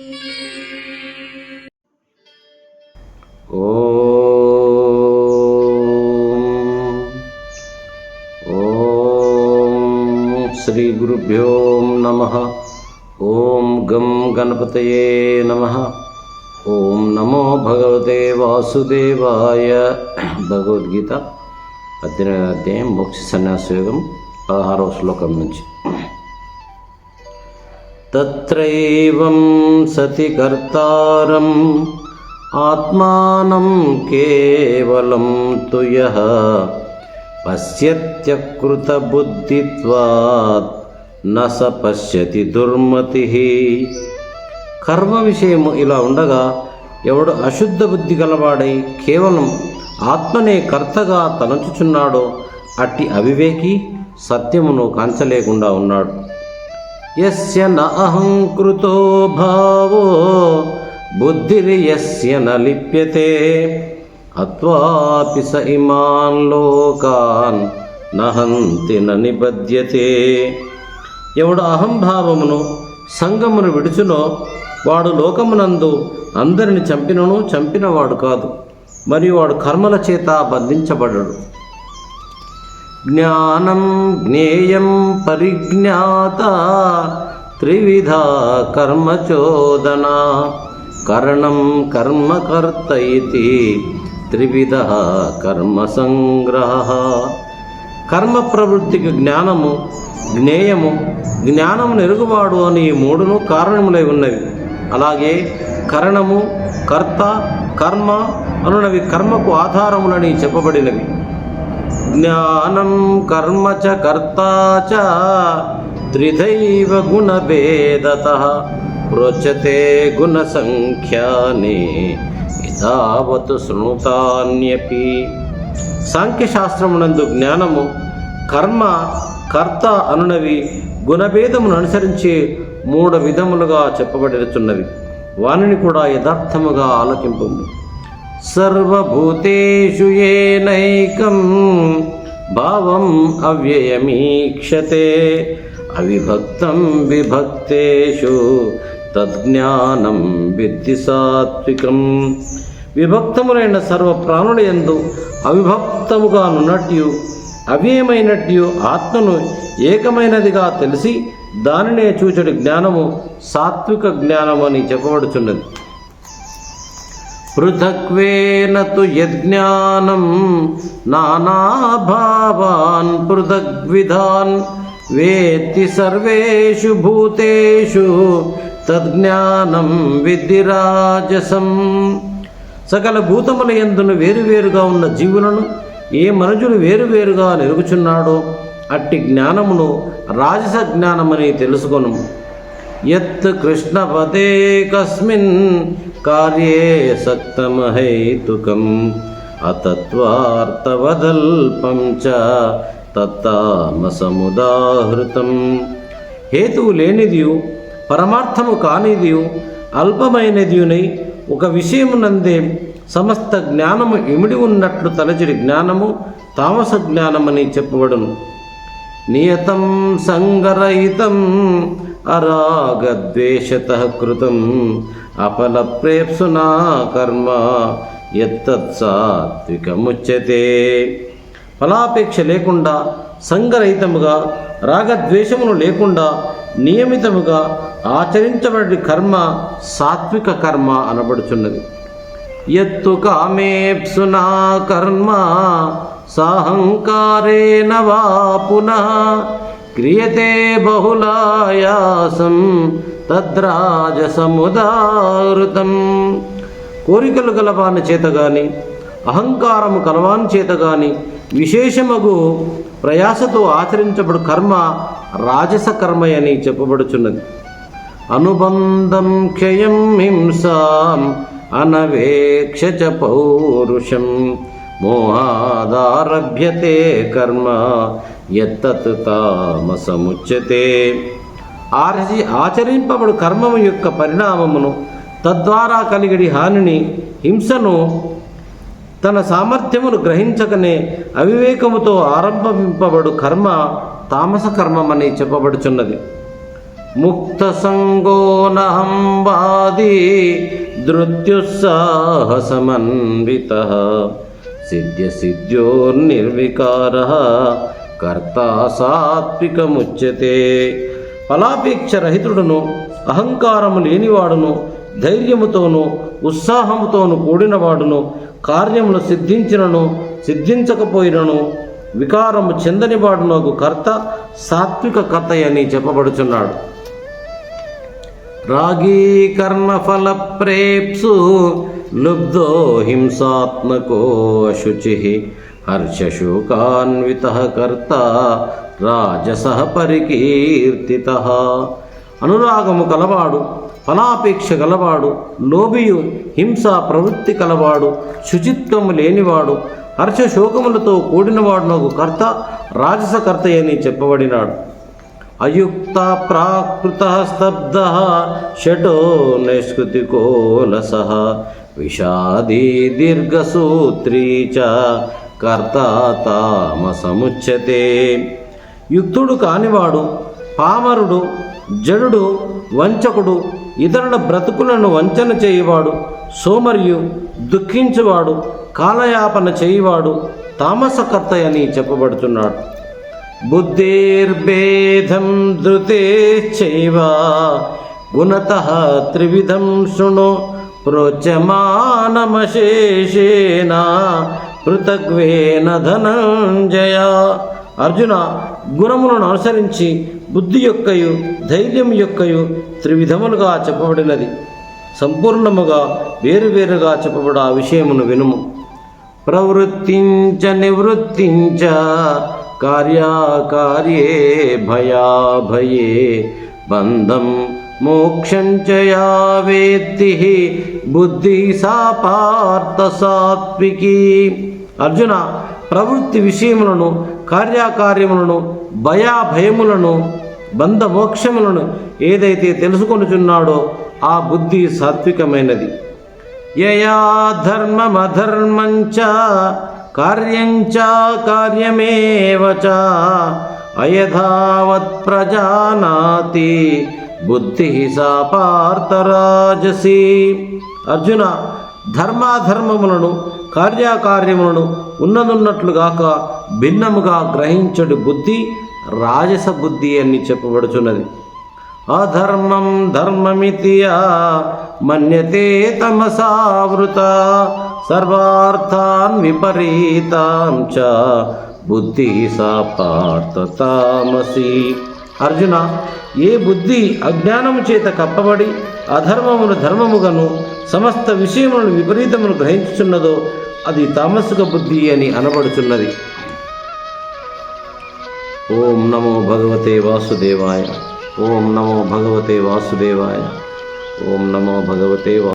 ఓం శ్రీ గురుభ్యో నమ. ఓం గం గణపతయే నమ. ఓం నమో భగవతే వాసుదేవాయ. భగవద్గీత పద్దెనిమిది అధ్యాయం మోక్ష సన్యాస యోగం పదహారవ శ్లోకం నుంచి. తత్రైవం సతి కర్తారం ఆత్మానం కేవలం తు యః పశ్యత్యకృతబుద్ధిత్వాత్ న పశ్యతి దుర్మతి కర్మ విషయము ఇలా ఉండగా ఎవడు అశుద్ధ బుద్ధి గలవాడై కేవలం ఆత్మనే కర్తగా తలంచుచున్నాడో అట్టి అవివేకి సత్యమును కాంచలేకుండా ఉన్నాడు. యస్య న అహంకృతో భావో బుద్ధిర్యస్య న లిప్యతే అత్వాపి స ఇమాన్ లోకాన్ నహంతి న నిబధ్యతే. ఎవడు అహంభావమును సంగమును విడుచునో వాడు లోకమునందు అందరిని చంపినను చంపినవాడు కాదు. మరియు వాడు కర్మల చేత బంధించబడడు. జ్ఞానం జ్ఞేయం పరిజ్ఞాత త్రివిధ కర్మచోదన కరణం కర్మకర్త ఇది త్రివిధ కర్మ సంగ్రహ. కర్మ ప్రవృత్తికి జ్ఞానము జ్ఞేయము జ్ఞానము నెరుగువాడు అని ఈ మూడును కారణములై ఉన్నవి. అలాగే కరణము కర్త కర్మ అనునవి కర్మకు ఆధారములని చెప్పబడినవి. జ్ఞానం కర్మ చ కర్త చ త్రిధైవ గుణభేదత ప్రోచతే గుణ సంఖ్యానే ఇదావత్ శృణుతాన్యపి సాంఖ్యశాస్త్రమునందు జ్ఞానము కర్మ కర్త అనునవి గుణభేదమును అనుసరించి మూడు విధములుగా చెప్పబడుచున్నవి వానిని కూడా యథార్థముగా ఆలోచింపు సర్వభూతేషు ఏనైకం భావం అవ్యయమీక్షతే అవిభక్తం విభక్తేషు తజ్ఞానం విద్ధి సాత్వికం. విభక్తములైన సర్వ ప్రాణుల అవిభక్తముగా నున్నట్టు అవ్యయమైనట్టు ఆత్మను ఏకమైనదిగా తెలిసి దానినే చూచడి జ్ఞానము సాత్విక జ్ఞానము అని చెప్పబడుచున్నది. పృథక్వేన తు యజ్ఞానం నానాభావాన్ పృథగ్విధాన్ వేత్తి సర్వేషు భూతేషు తజ్ఞానం విద్ధిరాజసం సకల భూతముల ఎందును వేరువేరుగా ఉన్న జీవులను ఏ మనుజులు వేరువేరుగా నెరుగుచున్నాడో అట్టి జ్ఞానమును రాజస జ్ఞానమని తెలుసుకొను యత్ కృష్ణపదే కస్మిన్ కార్యే సక్తమహైతుకం అతత్వార్థవదల్పం చ తత్తామసముదాహృతం. హేతువు లేనిదియు పరమార్థము కానిదియు అల్పమైనదియునై ఒక విషయమునందే సమస్త జ్ఞానము ఇమిడి ఉన్నట్లు తలచిడి జ్ఞానము తామస జ్ఞానమని చెప్పబడును. నియతం సంగరహితం అరాగద్వేషత కృతం అపలప్రేప్సునా కర్మ ఎత్తత్సాత్వికముచ్యతే ఫలాపేక్ష లేకుండా సంగరహితముగా రాగద్వేషమును లేకుండా నియమితముగా ఆచరించబడి కర్మ సాత్విక కర్మ అనబడుచున్నది. ఎత్తు కామేప్సునా కర్మ సాహంకారేణ వా పునః క్రియతే బహుళాయాసం తద్రాజసముదారుతం. కోరికలు గలవాని చేత గాని అహంకారము కలవాని చేత గాని విశేషమగు ప్రయాసతో ఆచరించబడు కర్మ రాజస కర్మయని చెప్పబడుచున్నది. అనుబంధం క్షయం హింసాం అనవేక్ష చ పౌరుషం. మోహాదారభ్యతే కర్మ ఎత్తత్ తామసముచ్యతే. ఆర్చి ఆచరింపబడు కర్మము యొక్క పరిణామమును తద్వారా కలిగిడి హానిని హింసను తన సామర్థ్యమును గ్రహించకనే అవివేకముతో ఆరంభింపబడు కర్మ తామస కర్మమని చెప్పబడుచున్నది. ముక్తసంగోనహం వాది ధృత్యుత్సాహసమన్విత సిద్ధ్య సిద్ధ్యోర్నిర్వికార కర్త సాత్వికముచ్యతే ఫలాపేక్ష రహితుడును అహంకారము లేనివాడును ధైర్యముతోను ఉత్సాహముతోను కూడినవాడును కార్యములు సిద్ధించినను సిద్ధించకపోయినను వికారము చెందనివాడునకు కర్త సాత్విక కథ అని చెప్పబడుచున్నాడు. రాగీ కర్మఫల ప్రేప్సు లుబ్ధో హింసాత్మకో శుచి. హర్షశోకాన్విత కర్త రాజస పరికీర్తిత అనురాగము కలవాడు ఫలాపేక్ష గలవాడు లోభియు హింస ప్రవృత్తి కలవాడు శుచిత్వము లేనివాడు హర్షశోకములతో కూడినవాడు నాకు కర్త రాజసకర్త అని చెప్పబడినాడు. అయుక్త ప్రాకృత స్తబ్ద షటో నైష్కృతికోలస విషాదీ దీర్ఘసూత్రీ చ కర్త తామసముచ్యతే. యుక్తుడు కానివాడు పామరుడు జడుడు వంచకుడు ఇతరుల బ్రతుకులను వంచన చేయువాడు సోమరియు దుఃఖించువాడు కాలయాపన చేయువాడు తామసకర్త అని చెప్పబడుతున్నాడు. బుద్ధిర్భేదం ధృతేశ్చైవ గుణత త్రివిధం శృణు ప్రోచమానమశేషేణ పృథగ్వేన ధనంజయ. అర్జున గుణములను అనుసరించి బుద్ధి యొక్కయు ధైర్యం యొక్కయు త్రివిధములుగా చెప్పబడినది. సంపూర్ణముగా వేరువేరుగా చెప్పబడు ఆ విషయమును వినుము. ప్రవృత్తించ నివృత్తించ కార్యాకార్యే భయాభయే. బంధం మోక్షం చ వేత్తి బుద్ధి సాపార్థ సాత్వికీ. అర్జున ప్రవృత్తి విషయములను కార్యకార్యములను భయాభయములను బంధమోక్షములను ఏదైతే తెలుసుకొనుచున్నాడో ఆ బుద్ధి సాత్వికమైనది. యయా ధర్మమధర్మంచ కార్యంచ కార్యమేవ అయథావత్ ప్రజానాతి బుద్ధి సా పార్థరాజసి. అర్జున ధర్మాధర్మములను కార్యకార్యములను ఉన్నదున్నట్లుగాక భిన్నముగా గ్రహించడు బుద్ధి రాజస బుద్ధి అని చెప్పబడుచున్నది. అధర్మం ధర్మమితి మన్యతే తమసావృత సర్వార్థాన్ విపరీతాం చ బుద్ధి సా పార్థ తామసి అర్జున ఏ బుద్ధి అజ్ఞానము చేత కప్పబడి అధర్మమును ధర్మముగను సమస్త విషయములను విపరీతమును గ్రహించుచున్నదో అది తామసిక బుద్ధి అని అనబడుచున్నది. ఓం నమో భగవతే వాసుదేవాయ. ఓం నమో భగవతే వాసుదేవాయ. ఓం నమో భగవతే